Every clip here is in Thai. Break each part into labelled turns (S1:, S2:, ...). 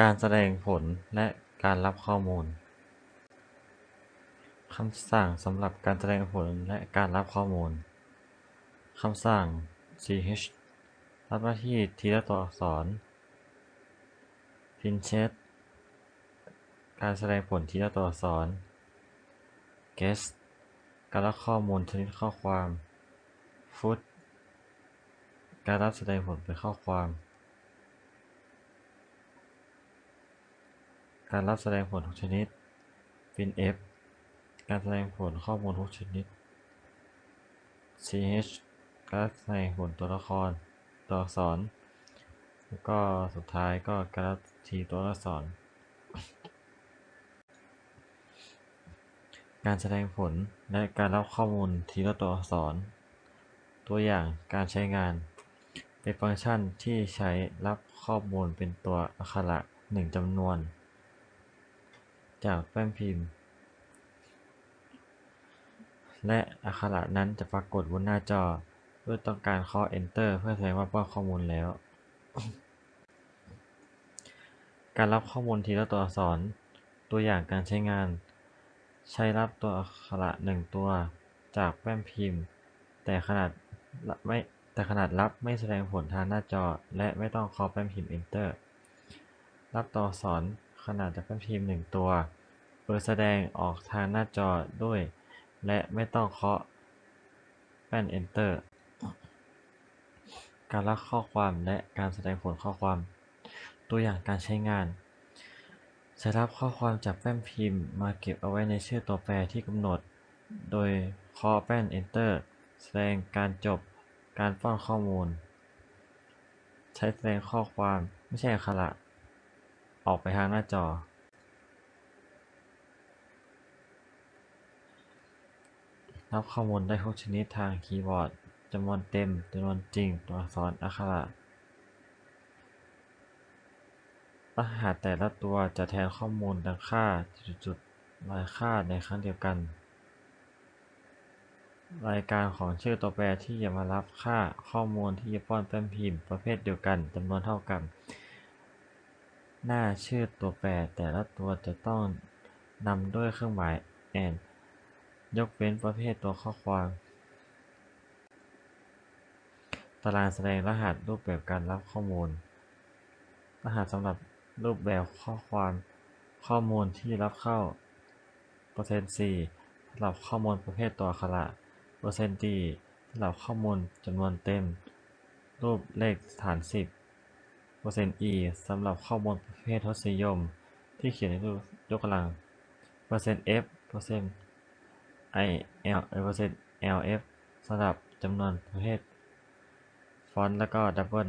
S1: การแสดงผลและการรับข้อมูลคำสั่งสำหรับการแสดงผลและการรับข้อมูลคำสั่ง ch รับหน้าที่ทีละตัวอักษร pinch การแสดงผลทีละตัวอักษร guess การรับข้อมูลชนิดข้อความ foot การรับแสดงผลเป็นข้อความ การรับแสดงผลทุกชนิด printf การแสดงผลข้อมูลทุกชนิด ch การแสดงผลตัวละคร ตัวอักษร แล้วก็สุดท้ายก็การทีตัวอักษร การแสดงผลและการรับข้อมูลทีละตัวอักษร ตัวอย่างการใช้งาน เป็นฟังก์ชันที่ใช้รับข้อมูลเป็นตัวอักขระหนึ่งจำนวน จากแป้นพิมพ์ และอักขระนั้นจะปรากฏบนหน้าจอเมื่อต้องการเคาะ Enter เพื่อแสดงว่าป้อนข้อมูลแล้ว การรับข้อมูลทีละตัวอักษร ตัวอย่างการใช้งาน ใช้รับตัวอักขระหนึ่งตัวจากแป้นพิมพ์ แต่ขนาดไม่แต่ขนาดรับไม่แสดงผลทางหน้าจอ และไม่ต้องเคาะแป้นพิมพ์ Enter รับตัวอักษร ขนาดจากแป้นพิมพ์หนึ่งตัวเปิดแสดงออกทางหน้าจอด้วย และไม่ต้องเคาะแป้น Enter การรับข้อความและการแสดงผลข้อความ ตัวอย่างการใช้งานใช้รับข้อความจากแป้นพิมพ์มาเก็บเอาไว้ในชื่อตัวแปรที่กำหนด โดยเคาะแป้น Enter แสดงการจบการป้อนข้อมูล ใช้แสดงข้อความไม่ใช่อักขระ ออกไปทางหน้าจอ รับข้อมูลได้ทุกชนิดทางคีย์บอร์ดจำนวนเต็มจำนวนจริง ตัวอักษรอักขระรหัสแต่ละตัวจะแทนข้อมูลดังค่าจุดๆหลายค่าในครั้งเดียวกัน รายการของชื่อตัวแปรที่จะมารับค่าข้อมูลที่จะป้อนแป้นพิมพ์ประเภทเดียวกันจำนวนเท่ากัน หน้าชื่อตัวแปร แต่ละตัวจะต้องนำด้วยเครื่องหมาย and ยกเว้นประเภทตัวข้อความ ตารางแสดงรหัสรูปแบบการรับข้อมูล รหัสสำหรับรูปแบบข้อความ ข้อมูลที่รับเข้า เปอร์เซ็นต์4สำหรับข้อมูลประเภทตัวอักขระเปอร์เซ็นต์ D สำหรับข้อมูลจำนวนเต็ม รูปเลขฐาน10เปอร์เซ็นต์ เปอร์เซ็นต์ E สำหรับข้อมูลประเภททศนิยม ที่เขียนในรูปยกกำลังเปอร์เซ็นต์ F เปอร์เซ็นต์ I L เปอร์เซ็นต์ LF สำหรับจำนวนประเภทฟอนต์แล้วก็ดับเบิล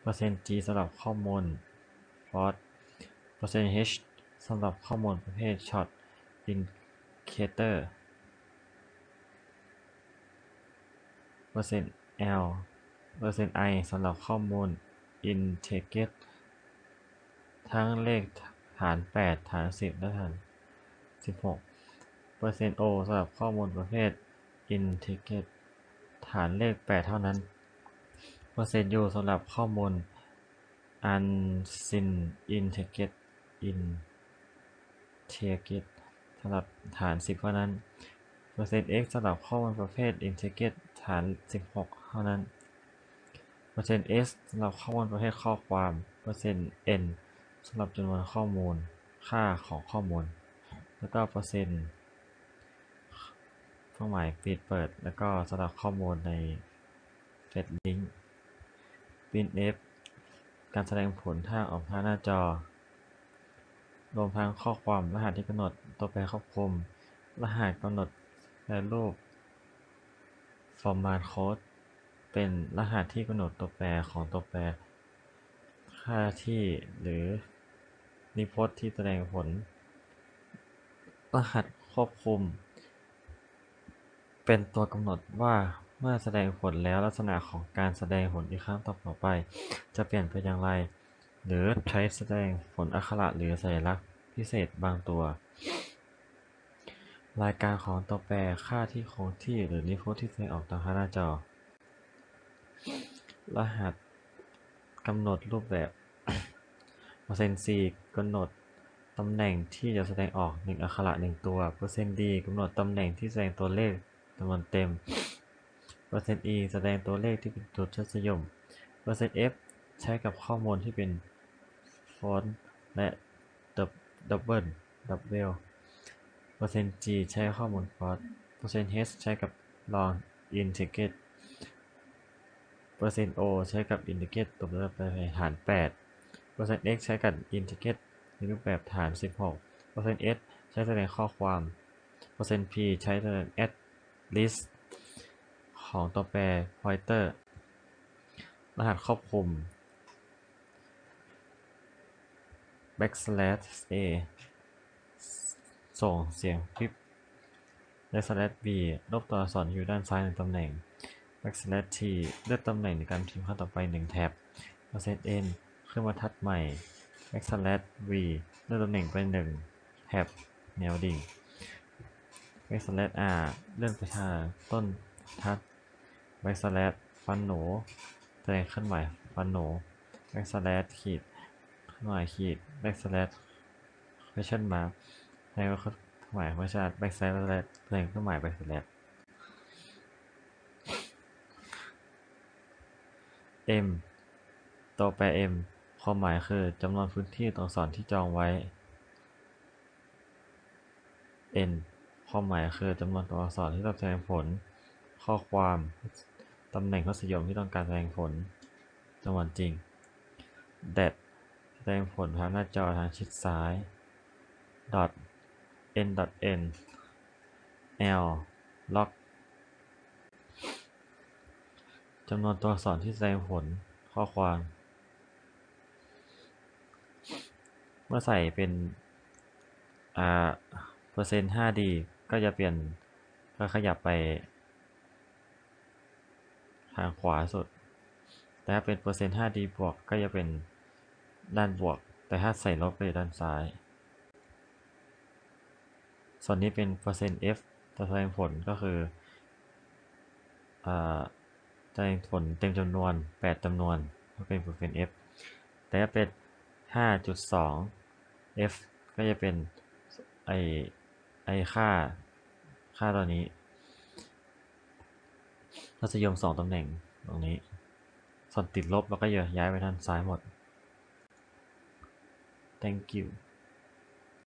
S1: เปอร์เซ็นต์ G สำหรับข้อมูลฟอสเปอร์เซ็นต์ H สำหรับข้อมูลประเภทช็อตอินเคเตอร์เปอร์เซ็นต์ L เปอร์เซ็นต์ I สำหรับข้อมูลอินเทเกตทั้งเลขฐาน 8 ฐาน 10 และฐาน 16เปอร์เซ็นต์ O สำหรับข้อมูลประเภท integer ฐานเลข 8 เท่านั้นเปอร์เซ็นต์ U สำหรับข้อมูล unseen integer integer สำหรับฐาน 10 เท่านั้นเปอร์เซ็นต์ X สำหรับข้อมูลประเภท integer ฐาน 16 เท่านั้น เปอร์เซ็นต์ S สำหรับข้อมูลประเภทข้อความเปอร์เซ็นต์ N สำหรับจำนวนข้อมูลค่าของข้อมูล แล้วก็เปอร์เซ็นต์เครื่องหมายปิดเปิด แล้วก็สำหรับข้อมูลใน Fetch Link printf การแสดงผลทางออกทางหน้าจอ รวมทั้งข้อความรหัสที่กำหนดตัวแปรควบคุม รหัสกำหนดแปรรูป format code เป็นรหัสที่กำหนดตัวแปรของตัวแปร ค่าที่หรือนิพจน์ที่แสดงผล รหัสควบคุม เป็นตัวกำหนดว่าเมื่อแสดงผลแล้วลักษณะของการแสดงผลอีกครั้งต่อไป จะเปลี่ยนไปอย่างไร หรือใช้แสดงผลอักขระหรือสัญลักษณ์พิเศษบางตัว รายการของตัวแปรค่าที่คงที่หรือนิพจน์ที่แสดงออกตามหน้าจอ รหัสกำหนดรูปแบบเปอร์เซ็นต์ C กำหนดตำแหน่งที่จะแสดงออกหนึ่งอักขระหนึ่งตัวเปอร์เซ็นต์ D กำหนดตำแหน่งที่แสดงตัวเลขจำนวนเต็มเปอร์เซ็นต์ E แสดงตัวเลขที่เป็นตัวทศนิยมเปอร์เซ็นต์ F ใช้กับข้อมูลที่เป็นฟอนต์และดับเบิลดับเบิลเปอร์เซ็นต์ G ใช้ข้อมูลฟอนต์เปอร์เซ็นต์ H ใช้กับลองอินทิเกต เปอร์เซ็นต์ O ใช้กับอินทิเกตตัวรูปแบบฐาน8เปอร์เซ็นต์ x ใช้กับอินทิเกรตในรูปแบบฐาน 16เปอร์เซ็นต์ s ใช้แสดงข้อความเปอร์เซ็นต์ p ใช้แสดง at list ของตัวแปร pointer รหัสครอบคลุม backslash a ส่งเสียงพิบ backslash b ลบตัวอักษรอยู่ด้านซ้ายหนึ่งตำแหน่ง backslash t เลือกตำแหน่งในการพิมพ์ขั้นต่อไปหนึ่งแท็บเปอร์เซ็นต์ n ขึ้นบรรทัดใหม่ backslash v เลือกตำแหน่งไปหนึ่งแท็บ แนวดิ่ง backslash r เลื่อนไปทางต้นทัด backslash ฟันหนูแสดงเคลื่อนไหวฟันหนู backslash ขีดเคลื่อนไหวขีด backslash question mark แสดงเคลื่อนไหว question backslash backslash แสดงเคลื่อนไหว backslash m ตัวแปร m ความหมายคือจำนวนพื้นที่ตัวอักษรที่จองไว้ n ความหมายคือจำนวนตัวอักษรที่ต้องแสดงผล ข้อความตำแหน่งทศนิยมที่ต้องการแสดงผลจำนวนจริง that แสดงผลภาพหน้าจอทางชิดซ้าย dot n dot n l log จำนวนตัวอักษรที่แสดงผลข้อความ เมื่อใส่เป็นอ่าเปอร์เซ็นต์ 5D ก็จะเปลี่ยนก็ขยับไป ทางขวาสุด แต่ถ้าเป็นเปอร์เซ็นต์ 5D บวกก็จะเป็นด้านบวก แต่ถ้าใส่ลบก็จะด้านซ้าย ส่วนนี้เป็นเปอร์เซ็นต์ F จะแสดงผลก็คืออ่า แสดงผลเต็มจำนวน 8จำนวนก็เป็นเปอร์เซ็นต์ F แต่ถ้าเป็น 5.2 F ก็จะเป็นไอไอค่า ค่าตัวนี้ทศนิยม2ตำแหน่งตรงนี้ ส่วนติดลบเราก็ย้ายไปด้านซ้ายหมด thank you